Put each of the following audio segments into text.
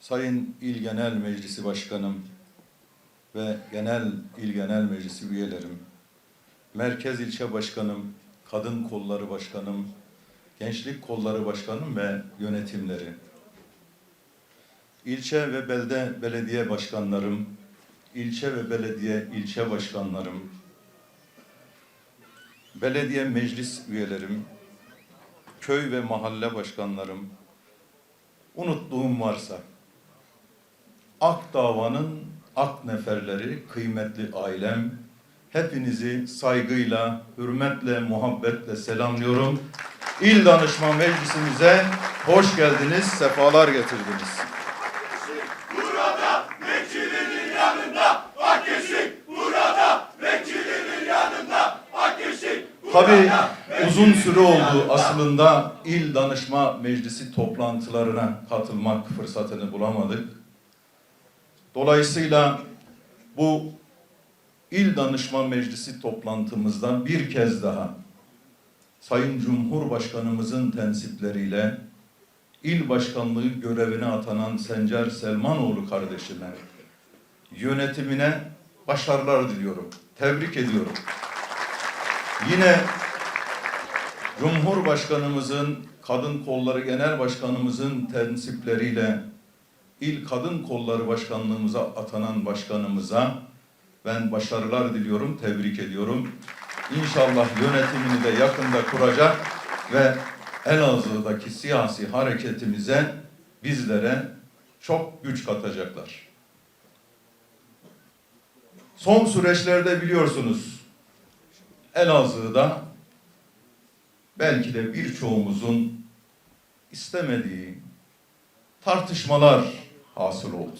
Sayın İl Genel Meclisi Başkanım ve Genel İl Genel Meclisi üyelerim, Merkez İlçe Başkanım, Kadın Kolları Başkanım, Gençlik Kolları Başkanım ve yönetimleri, ilçe ve belde belediye başkanlarım, ilçe ve belediye ilçe başkanlarım, belediye meclis üyelerim, köy ve mahalle başkanlarım, unuttuğum varsa, Ak Dava'nın ak neferleri, kıymetli ailem, hepinizi saygıyla, hürmetle, muhabbetle selamlıyorum. İl Danışma Meclisimize hoş geldiniz, sefalar getirdiniz. Tabii uzun süre oldu aslında İl Danışma Meclisi toplantılarına katılmak fırsatını bulamadık. Dolayısıyla bu İl Danışma Meclisi toplantımızda bir kez daha Sayın Cumhurbaşkanımızın tensipleriyle il başkanlığı görevine atanan Sencer Selmanoğlu kardeşime yönetimine başarılar diliyorum. Tebrik ediyorum. Yine Cumhurbaşkanımızın, Kadın Kolları Genel Başkanımızın tensipleriyle İl Kadın Kolları Başkanlığımıza atanan başkanımıza ben başarılar diliyorum, tebrik ediyorum. İnşallah yönetimini de yakında kuracak ve Elazığ'daki siyasi hareketimize bizlere çok güç katacaklar. Son süreçlerde biliyorsunuz Elazığ'da belki de birçoğumuzun istemediği tartışmalar hasıl oldu.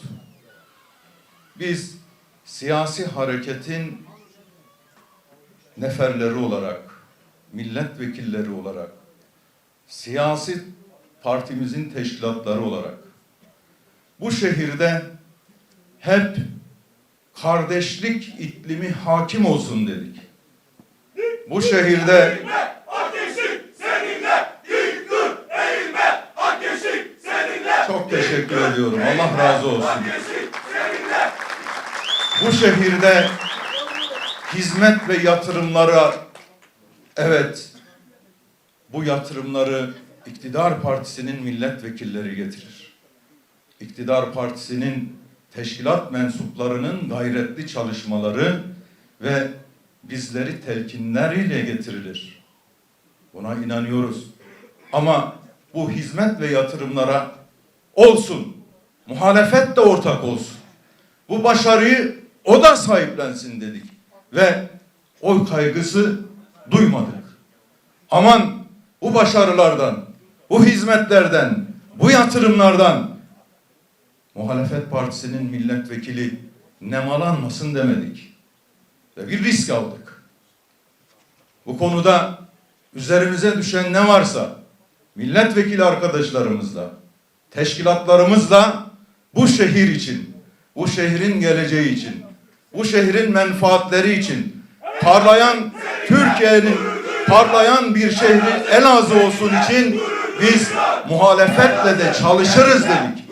Biz siyasi hareketin neferleri olarak, milletvekilleri olarak, siyasi partimizin teşkilatları olarak bu şehirde hep kardeşlik iklimi hakim olsun dedik. Bu şehirde teşekkür ediyorum. Allah razı olsun. Bu şehirde hizmet ve yatırımlara evet bu yatırımları iktidar partisinin milletvekilleri getirir. İktidar partisinin teşkilat mensuplarının gayretli çalışmaları ve bizleri telkinleriyle getirilir. Buna inanıyoruz. Ama bu hizmet ve yatırımlara olsun. Muhalefet de ortak olsun. Bu başarıyı o da sahiplensin dedik. Ve oy kaygısı duymadık. Aman bu başarılardan, bu hizmetlerden, bu yatırımlardan muhalefet partisinin milletvekili nemalanmasın demedik. Ve bir risk aldık. Bu konuda üzerimize düşen ne varsa milletvekili arkadaşlarımızla, teşkilatlarımızla bu şehir için, bu şehrin geleceği için, bu şehrin menfaatleri için parlayan Türkiye'nin parlayan bir şehri Elazığ olsun için biz muhalefetle de çalışırız dedik.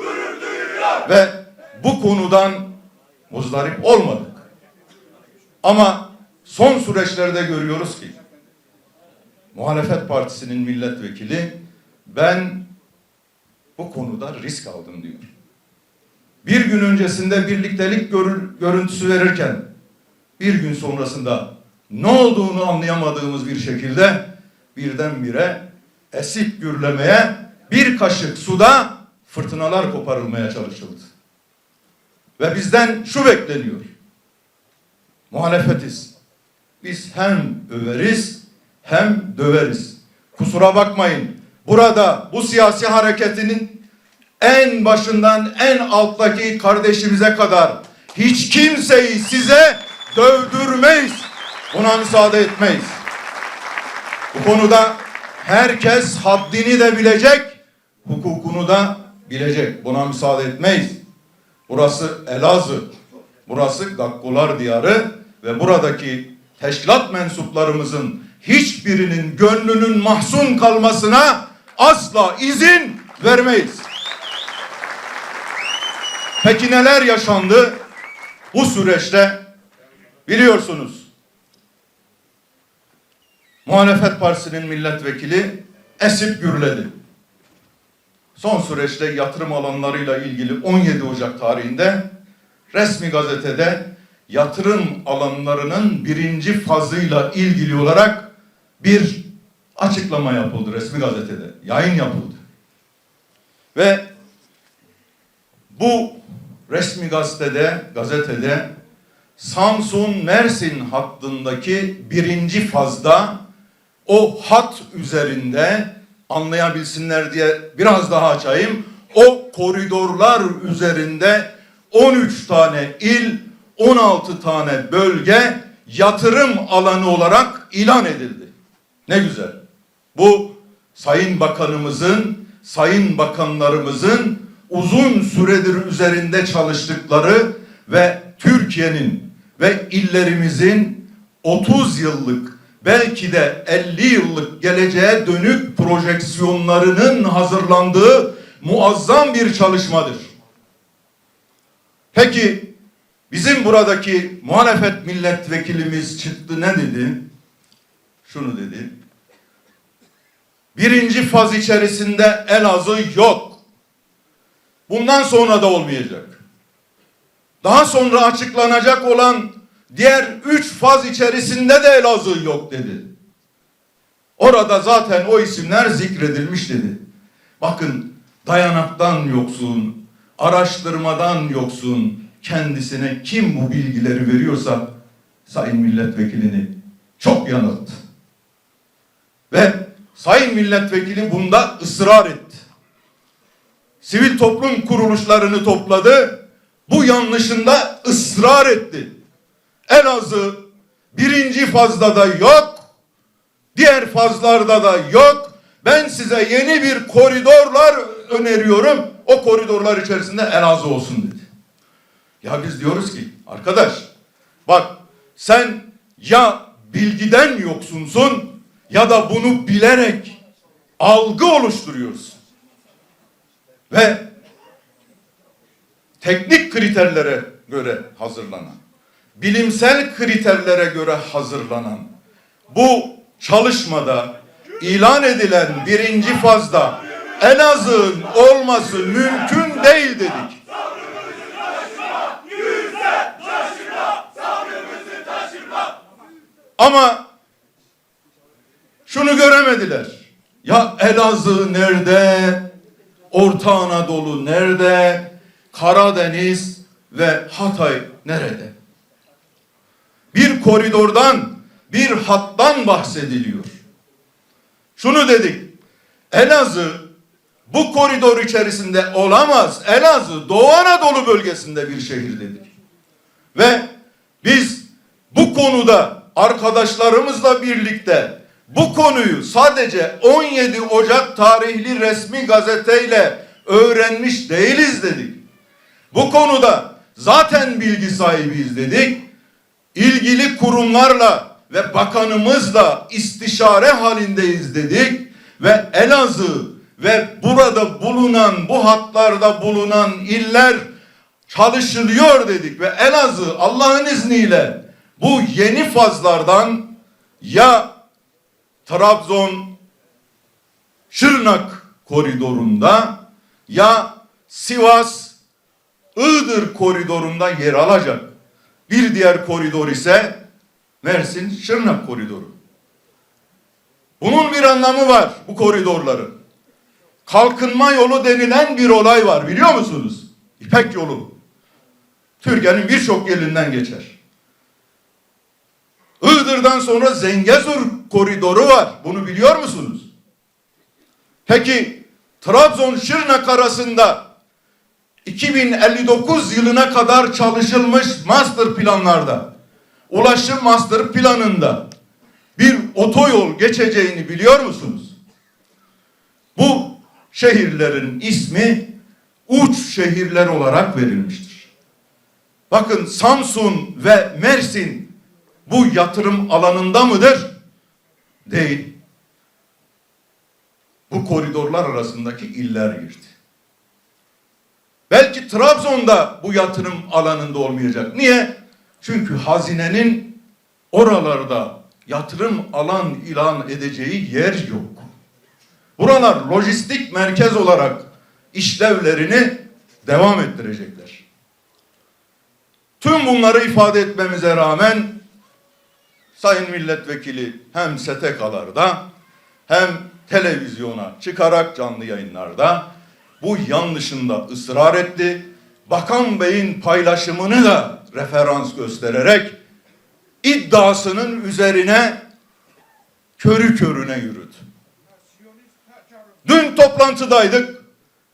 Ve bu konudan muzdarip olmadık. Ama son süreçlerde görüyoruz ki muhalefet partisinin milletvekili ben bu konuda risk aldım diyor. Bir gün öncesinde birliktelik görüntüsü verirken bir gün sonrasında ne olduğunu anlayamadığımız bir şekilde birdenbire esip gürlemeye bir kaşık suda fırtınalar koparılmaya çalışıldı. Ve bizden şu bekleniyor. Muhalefetiz. Biz hem överiz hem döveriz. Kusura bakmayın. Burada bu siyasi hareketinin en başından en alttaki kardeşimize kadar hiç kimseyi size dövdürmeyiz. Buna müsaade etmeyiz. Bu konuda herkes haddini de bilecek, hukukunu da bilecek. Buna müsaade etmeyiz. Burası Elazığ, burası Gakkular diyarı ve buradaki teşkilat mensuplarımızın hiçbirinin gönlünün mahzun kalmasına asla izin vermeyiz. Peki neler yaşandı bu süreçte? Biliyorsunuz. Muhalefet Partisi'nin milletvekili esip gürledi. Son süreçte yatırım alanlarıyla ilgili 17 Ocak tarihinde resmi gazetede yatırım alanlarının birinci fazıyla ilgili olarak bir açıklama yapıldı resmi gazetede. Yayın yapıldı. Ve bu resmi gazetede, gazetede Samsun Mersin hattındaki birinci fazda o hat üzerinde anlayabilsinler diye biraz daha açayım. O koridorlar üzerinde 13 tane il, 16 tane bölge yatırım alanı olarak ilan edildi. Ne güzel. Bu Sayın Bakanımızın, Sayın Bakanlarımızın uzun süredir üzerinde çalıştıkları ve Türkiye'nin ve illerimizin 30 yıllık belki de 50 yıllık geleceğe dönük projeksiyonlarının hazırlandığı muazzam bir çalışmadır. Peki bizim buradaki muhalefet milletvekilimiz çıktı ne dedi? Şunu dedi. Birinci faz içerisinde Elazığ yok. Bundan sonra da olmayacak. Daha sonra açıklanacak olan diğer üç faz içerisinde de Elazığ yok dedi. Orada zaten o isimler zikredilmiş dedi. Bakın dayanaktan yoksun, araştırmadan yoksun, kendisine kim bu bilgileri veriyorsa sayın milletvekilini çok yanılttı. Ve sayın milletvekili bunda ısrar etti. Sivil toplum kuruluşlarını topladı. Bu yanlışında ısrar etti. Elazığ birinci fazda da yok. Diğer fazlarda da yok. Ben size yeni bir koridorlar öneriyorum. O koridorlar içerisinde Elazığ olsun dedi. Ya biz diyoruz ki arkadaş bak sen ya bilgiden yoksunsun ya da bunu bilerek algı oluşturuyorsun. Ve teknik kriterlere göre hazırlanan, bilimsel kriterlere göre hazırlanan bu çalışmada ilan edilen birinci fazda Elazığ'ın olması mümkün değil dedik. Ama şunu göremediler. Ya Elazığ nerede? Orta Anadolu nerede? Karadeniz ve Hatay nerede? Bir koridordan, bir hattan bahsediliyor. Şunu dedik. Elazığ bu koridor içerisinde olamaz. Elazığ Doğu Anadolu bölgesinde bir şehir dedik. Ve biz bu konuda arkadaşlarımızla birlikte bu konuyu sadece 17 Ocak tarihli resmi gazeteyle öğrenmiş değiliz dedik. Bu konuda zaten bilgi sahibiyiz dedik. İlgili kurumlarla ve bakanımızla istişare halindeyiz dedik ve Elazığ ve burada bulunan bu hatlarda bulunan iller çalışılıyor dedik ve Elazığ Allah'ın izniyle bu yeni fazlardan ya Trabzon Şırnak koridorunda ya Sivas Iğdır koridorunda yer alacak. Bir diğer koridor ise Mersin Şırnak koridoru. Bunun bir anlamı var bu koridorların. Kalkınma yolu denilen bir olay var biliyor musunuz? İpek yolu. Türkiye'nin birçok yerinden geçer. Iğdır'dan sonra Zengezur koridoru var. Bunu biliyor musunuz? Peki Trabzon Şırnak arasında 2059 yılına kadar çalışılmış master planlarda, ulaşım master planında bir otoyol geçeceğini biliyor musunuz? Bu şehirlerin ismi uç şehirler olarak verilmiştir. Bakın Samsun ve Mersin bu yatırım alanında mıdır? Değil. Bu koridorlar arasındaki iller girdi. Belki Trabzon'da bu yatırım alanında olmayacak. Niye? Çünkü hazinenin oralarda yatırım alan ilan edeceği yer yok. Buralar lojistik merkez olarak işlevlerini devam ettirecekler. Tüm bunları ifade etmemize rağmen Sayın Milletvekili hem STK'larda hem televizyona çıkarak canlı yayınlarda bu yanlışında ısrar etti. Bakan Bey'in paylaşımını da referans göstererek iddiasının üzerine körü körüne yürüdü. Dün toplantıdaydık.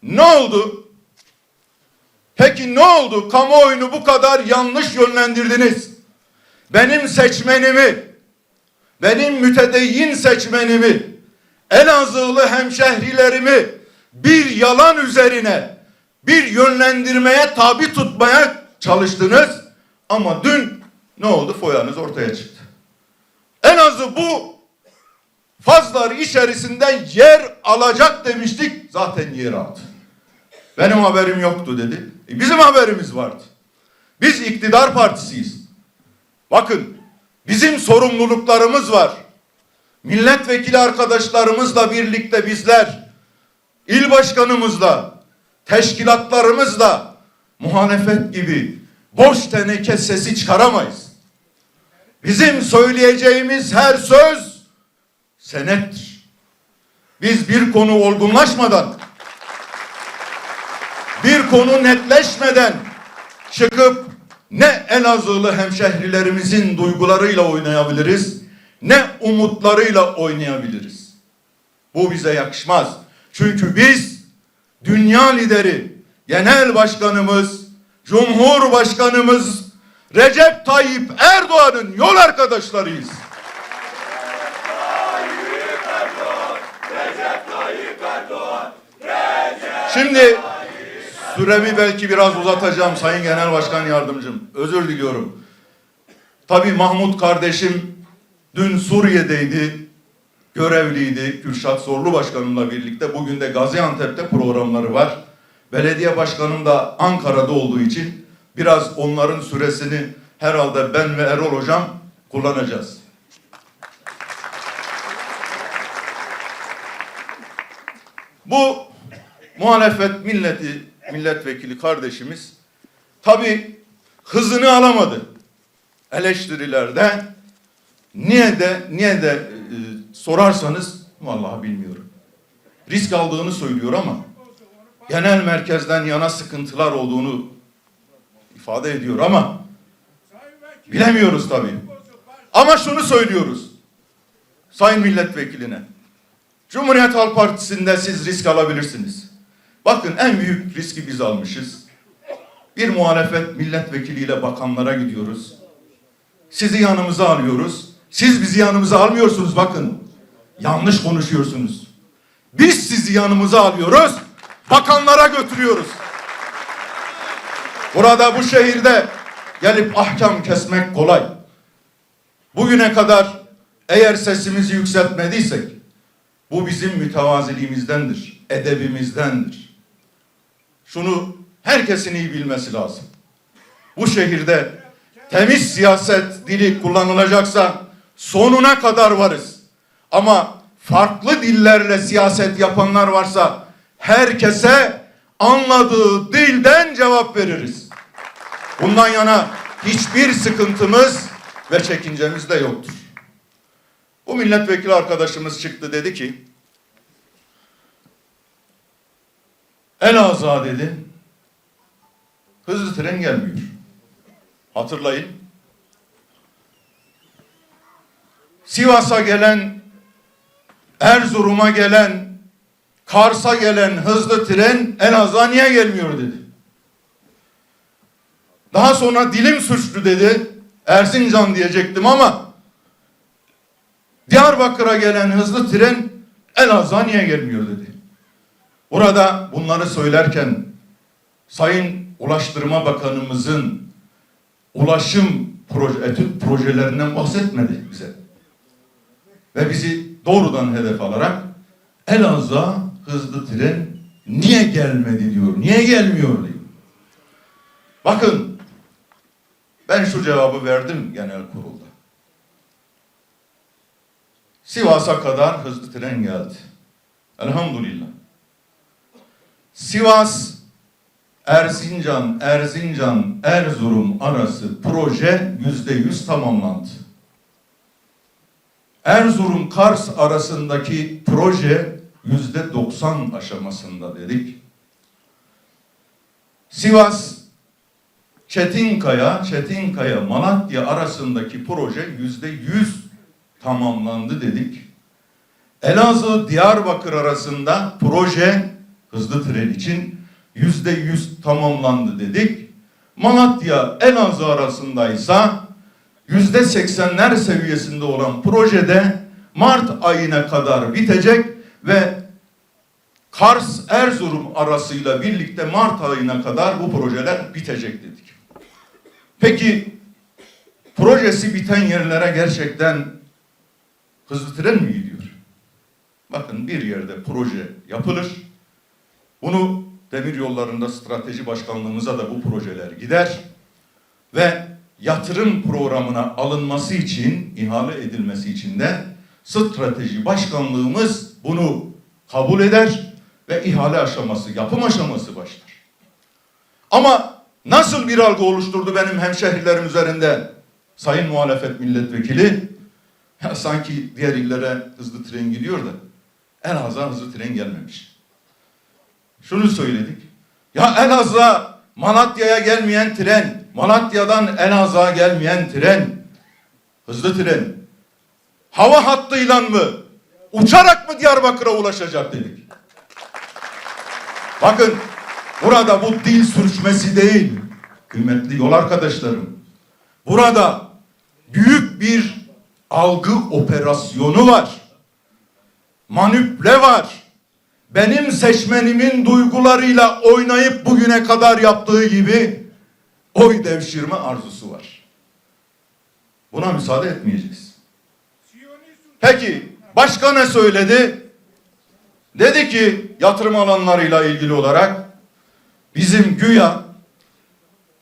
Ne oldu? Peki ne oldu? Kamuoyunu bu kadar yanlış yönlendirdiniz. Benim seçmenimi, benim mütedeyyin seçmenimi, Elazığlı hemşehrilerimi bir yalan üzerine bir yönlendirmeye tabi tutmaya çalıştınız. Ama dün ne oldu? Foyanız ortaya çıktı. Elazığ bu fazlar içerisinde yer alacak demiştik. Zaten yer aldı. Benim haberim yoktu dedi. E bizim haberimiz vardı. Biz iktidar partisiyiz. Bakın bizim sorumluluklarımız var. Milletvekili arkadaşlarımızla birlikte bizler, il başkanımızla, teşkilatlarımızla muhalefet gibi boş teneke sesi çıkaramayız. Bizim söyleyeceğimiz her söz senettir. Biz bir konu olgunlaşmadan, bir konu netleşmeden çıkıp ne Elazığlı hemşehrilerimizin duygularıyla oynayabiliriz, ne umutlarıyla oynayabiliriz. Bu bize yakışmaz. Çünkü biz dünya lideri, genel başkanımız, Cumhurbaşkanımız Recep Tayyip Erdoğan'ın yol arkadaşlarıyız. Şimdi süremi belki biraz uzatacağım Sayın Genel Başkan Yardımcım. Özür diliyorum. Tabii Mahmut kardeşim dün Suriye'deydi. Görevliydi. Kürşat Zorlu Başkanımla birlikte. Bugün de Gaziantep'te programları var. Belediye başkanım da Ankara'da olduğu için biraz onların süresini herhalde ben ve Erol Hocam kullanacağız. Bu muhalefet milleti milletvekili kardeşimiz tabi hızını alamadı eleştirilerde. Niye de niye de e, sorarsanız vallahi bilmiyorum. Risk aldığını söylüyor ama genel merkezden yana sıkıntılar olduğunu ifade ediyor ama bilemiyoruz tabi. Ama şunu söylüyoruz. Sayın milletvekiline. Cumhuriyet Halk Partisi'nde siz risk alabilirsiniz. Bakın en büyük riski biz almışız. Bir muhalefet milletvekiliyle bakanlara gidiyoruz. Sizi yanımıza alıyoruz. Siz bizi yanımıza almıyorsunuz bakın. Yanlış konuşuyorsunuz. Biz sizi yanımıza alıyoruz. Bakanlara götürüyoruz. Burada bu şehirde gelip ahkam kesmek kolay. Bugüne kadar eğer sesimizi yükseltmediysek bu bizim mütevaziliğimizdendir, edebimizdendir. Şunu herkesin iyi bilmesi lazım. Bu şehirde temiz siyaset dili kullanılacaksa sonuna kadar varız. Ama farklı dillerle siyaset yapanlar varsa herkese anladığı dilden cevap veririz. Bundan yana hiçbir sıkıntımız ve çekincemiz de yoktur. Bu milletvekili arkadaşımız çıktı dedi ki Elazığ dedi hızlı tren gelmiyor. Hatırlayın. Sivas'a gelen, Erzurum'a gelen, Kars'a gelen hızlı tren Elazığ'a niye gelmiyor dedi. Daha sonra dilim suçlu dedi. Erzincan diyecektim ama Diyarbakır'a gelen hızlı tren Elazığ'a niye gelmiyor dedi. Burada bunları söylerken Sayın Ulaştırma Bakanımızın ulaşım proje, etüt projelerinden bahsetmedi bize. Ve bizi doğrudan hedef alarak Elazığ'a hızlı tren niye gelmedi diyor. Niye gelmiyor diyor. Bakın ben şu cevabı verdim genel kurulda. Sivas'a kadar hızlı tren geldi. Elhamdülillah. Sivas, Erzincan, Erzincan, Erzurum arası proje yüzde yüz tamamlandı. Erzurum Kars arasındaki proje yüzde doksan aşamasında dedik. Sivas Çetinkaya, Çetinkaya, Malatya arasındaki proje yüzde yüz tamamlandı dedik. Elazığ, Diyarbakır arasında proje hızlı tren için yüzde yüz tamamlandı dedik. Malatya, Elazığ arasındaysa yüzde seksenler seviyesinde olan projede Mart ayına kadar bitecek ve Kars Erzurum arasıyla birlikte Mart ayına kadar bu projeler bitecek dedik. Peki projesi biten yerlere gerçekten hızlı tren mi gidiyor? Bakın bir yerde proje yapılır. Bunu demir yollarında strateji başkanlığımıza da bu projeler gider ve yatırım programına alınması için, ihale edilmesi için de strateji başkanlığımız bunu kabul eder ve ihale aşaması, yapım aşaması başlar. Ama nasıl bir algı oluşturdu benim hemşehrilerim üzerinde sayın muhalefet milletvekili? Ya sanki diğer illere hızlı tren gidiyor da Elazığ'a hızlı tren gelmemiş. Şunu söyledik. Ya Elazığ'a Malatya'ya gelmeyen tren, Malatya'dan Elazığ'a gelmeyen tren, hızlı tren, hava hattıyla mı, uçarak mı Diyarbakır'a ulaşacak dedik. Bakın burada bu dil sürçmesi değil kıymetli yol arkadaşlarım. Burada büyük bir algı operasyonu var. Manipüle var. Benim seçmenimin duygularıyla oynayıp bugüne kadar yaptığı gibi oy devşirme arzusu var. Buna müsaade etmeyeceğiz. Peki başka ne söyledi? Dedi ki yatırım alanlarıyla ilgili olarak bizim güya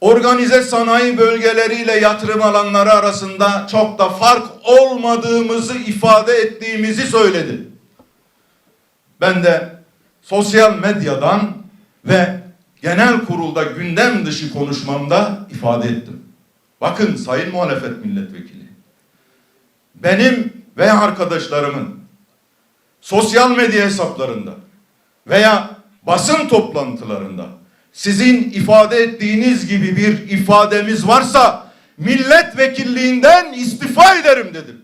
organize sanayi bölgeleriyle yatırım alanları arasında çok da fark olmadığımızı ifade ettiğimizi söyledi. Ben de sosyal medyadan ve genel kurulda gündem dışı konuşmamda ifade ettim. Bakın sayın muhalefet milletvekili. Benim veya arkadaşlarımın sosyal medya hesaplarında veya basın toplantılarında sizin ifade ettiğiniz gibi bir ifademiz varsa milletvekilliğinden istifa ederim dedim.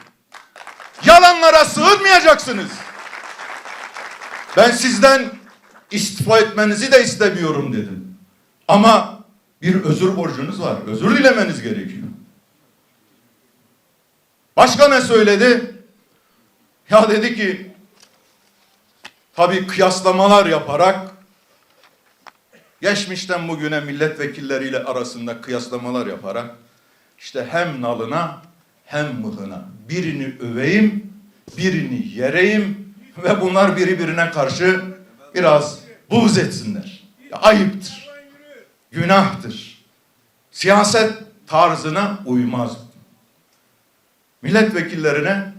Yalanlara sığınmayacaksınız. Ben sizden istifa etmenizi de istemiyorum dedim. Ama bir özür borcunuz var. Özür dilemeniz gerekiyor. Başka ne söyledi? Ya dedi ki tabii kıyaslamalar yaparak geçmişten bugüne milletvekilleriyle arasında kıyaslamalar yaparak işte hem nalına hem mıhına birini öveyim, birini yereyim ve bunlar birbirine karşı biraz buğz etsinler. Ayıptır. Günahtır. Siyaset tarzına uymaz. Milletvekillerine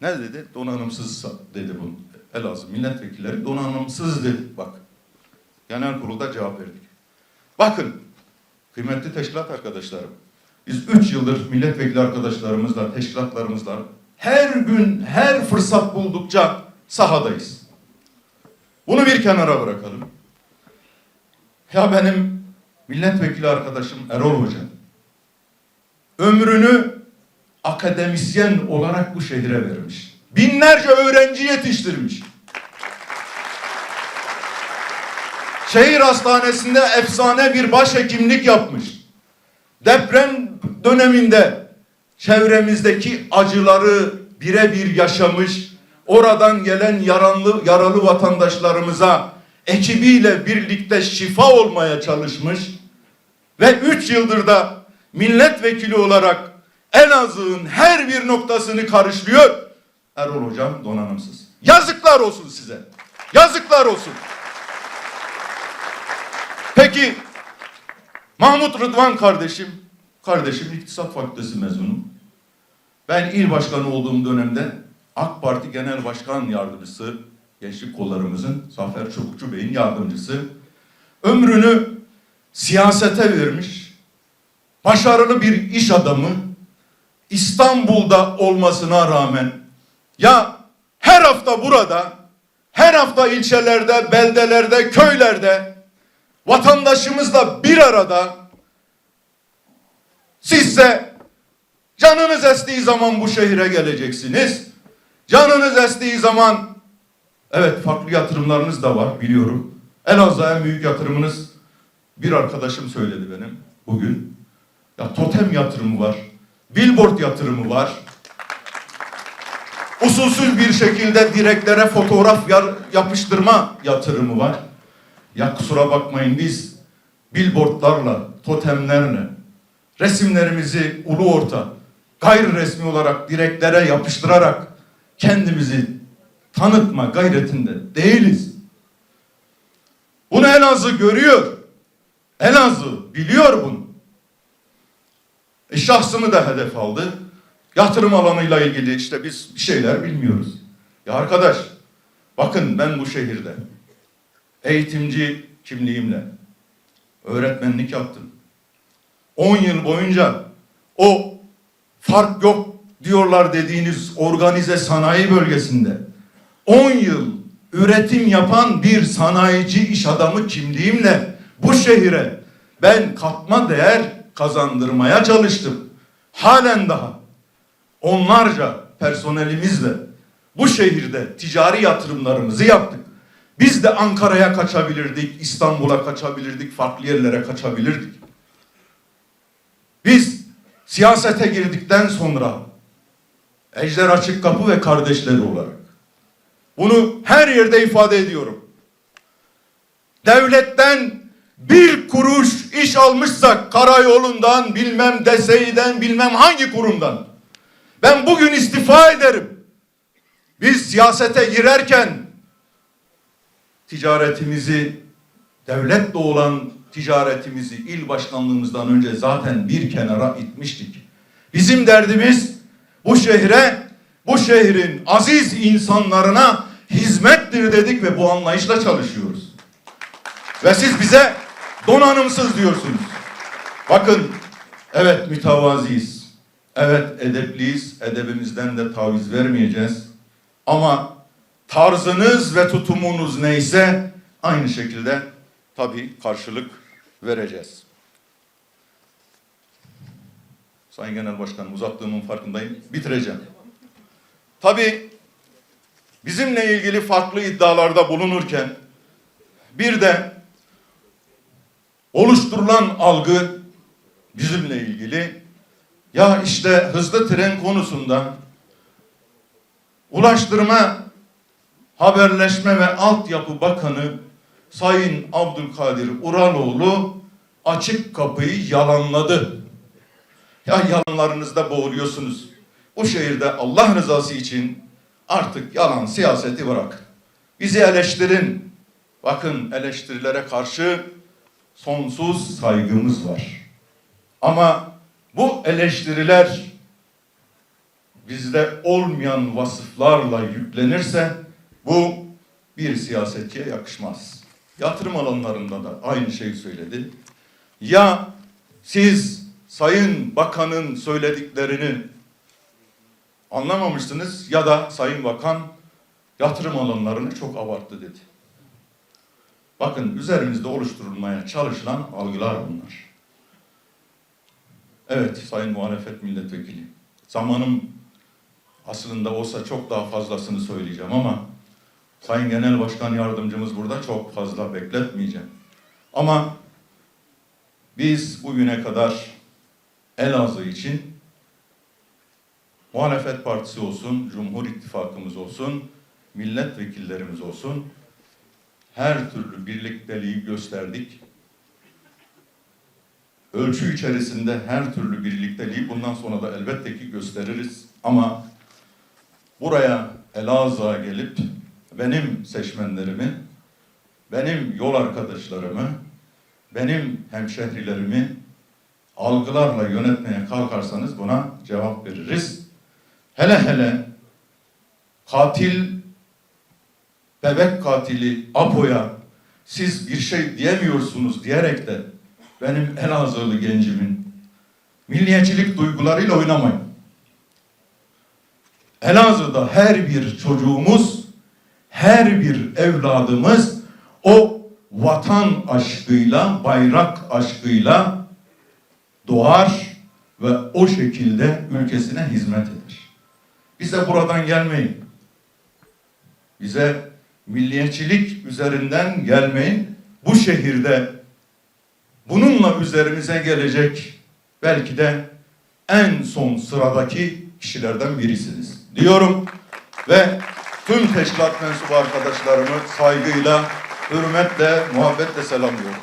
ne dedi? Donanımsız dedi bunu. Elazığ milletvekilleri donanımsız dedi. Bak. Genel kurulda cevap verdik. Bakın kıymetli teşkilat arkadaşlarım. Biz üç yıldır milletvekili arkadaşlarımızla, teşkilatlarımızla her gün, her fırsat buldukça sahadayız. Bunu bir kenara bırakalım. Ya benim milletvekili arkadaşım Erol Hoca ömrünü akademisyen olarak bu şehre vermiş. Binlerce öğrenci yetiştirmiş. Şehir hastanesinde efsane bir başhekimlik yapmış. Deprem döneminde çevremizdeki acıları birebir yaşamış. Oradan gelen yaralı, yaralı vatandaşlarımıza ekibiyle birlikte şifa olmaya çalışmış. Ve üç yıldır da milletvekili olarak Elazığ'ın her bir noktasını karışlıyor. Erol Hocam donanımsız. Yazıklar olsun size. Yazıklar olsun. Peki Mahmut Rıdvan kardeşim, kardeşim İktisat Fakültesi mezunu. Ben il başkanı olduğum dönemde AK Parti Genel Başkan Yardımcısı, gençlik kollarımızın Zafer Çubukçu Bey'in yardımcısı. Ömrünü siyasete vermiş, başarılı bir iş adamı, İstanbul'da olmasına rağmen ya her hafta burada, her hafta ilçelerde, beldelerde, köylerde vatandaşımızla bir arada sizse canınız estiği zaman bu şehire geleceksiniz. Canınız estiği zaman evet farklı yatırımlarınız da var biliyorum. Elazığ'a en büyük yatırımınız bir arkadaşım söyledi benim bugün. Ya totem yatırımı var. Billboard yatırımı var. Usulsüz bir şekilde direklere fotoğraf yapıştırma yatırımı var. Ya kusura bakmayın biz billboardlarla, totemlerle resimlerimizi ulu orta gayri resmi olarak direklere yapıştırarak kendimizi tanıtma gayretinde değiliz. Bunu Elazığ görüyor. Elazığ biliyor bunu. E şahsımı da hedef aldı. Yatırım alanıyla ilgili işte biz bir şeyler bilmiyoruz. Ya arkadaş bakın ben bu şehirde eğitimci kimliğimle öğretmenlik yaptım. 10 yıl boyunca o fark yok diyorlar dediğiniz organize sanayi bölgesinde 10 yıl üretim yapan bir sanayici iş adamı kimliğimle bu şehire ben katma değer kazandırmaya çalıştım. Halen daha onlarca personelimizle bu şehirde ticari yatırımlarımızı yaptık. Biz de Ankara'ya kaçabilirdik, İstanbul'a kaçabilirdik, farklı yerlere kaçabilirdik. Siyasete girdikten sonra Ejder Açık Kapı ve kardeşleri olarak bunu her yerde ifade ediyorum. Devletten bir kuruş iş almışsak karayolundan bilmem DSİ'den bilmem hangi kurumdan ben bugün istifa ederim. Biz siyasete girerken ticaretimizi devletle olan ticaretimizi il başkanlığımızdan önce zaten bir kenara itmiştik. Bizim derdimiz bu şehre, bu şehrin aziz insanlarına hizmettir dedik ve bu anlayışla çalışıyoruz. Ve siz bize donanımsız diyorsunuz. Bakın, evet mütevaziyiz. Evet edepliyiz. Edebimizden de taviz vermeyeceğiz. Ama tarzınız ve tutumunuz neyse aynı şekilde tabii karşılık vereceğiz. Sayın Genel Başkanım uzattığımın farkındayım. Bitireceğim. Tabii bizimle ilgili farklı iddialarda bulunurken bir de oluşturulan algı bizimle ilgili ya işte hızlı tren konusunda Ulaştırma Haberleşme ve Altyapı Bakanı Sayın Abdülkadir Uraloğlu açık kapıyı yalanladı. Ya yalanlarınızda boğuluyorsunuz. Bu şehirde Allah rızası için artık yalan siyaseti bırak. Bizi eleştirin. Bakın eleştirilere karşı sonsuz saygımız var. Ama bu eleştiriler bizde olmayan vasıflarla yüklenirse bu bir siyasetçiye yakışmaz. Yatırım alanlarında da aynı şeyi söyledi. Ya siz Sayın Bakan'ın söylediklerini anlamamışsınız ya da Sayın Bakan yatırım alanlarını çok abarttı dedi. Bakın üzerimizde oluşturulmaya çalışılan algılar bunlar. Evet Sayın Muhalefet Milletvekili. Zamanım aslında olsa çok daha fazlasını söyleyeceğim ama Sayın Genel Başkan Yardımcımız burada çok fazla bekletmeyeceğim. Ama biz bugüne kadar Elazığ için muhalefet partisi olsun, Cumhur İttifakımız olsun, milletvekillerimiz olsun her türlü birlikteliği gösterdik. Ölçü içerisinde her türlü birlikteliği bundan sonra da elbette ki gösteririz. Ama buraya Elazığ'a gelip benim seçmenlerimi, benim yol arkadaşlarımı, benim hemşehrilerimi algılarla yönetmeye kalkarsanız buna cevap veririz. Hele hele katil, bebek katili Apo'ya siz bir şey diyemiyorsunuz diyerek de benim Elazığlı gencimin milliyetçilik duygularıyla oynamayın. Elazığ'da her bir çocuğumuz, her bir evladımız o vatan aşkıyla, bayrak aşkıyla doğar ve o şekilde ülkesine hizmet eder. Bize buradan gelmeyin. Bize milliyetçilik üzerinden gelmeyin. Bu şehirde bununla üzerimize gelecek belki de en son sıradaki kişilerden birisiniz diyorum ve tüm teşkilat mensubu arkadaşlarımı saygıyla, hürmetle, muhabbetle selamlıyorum.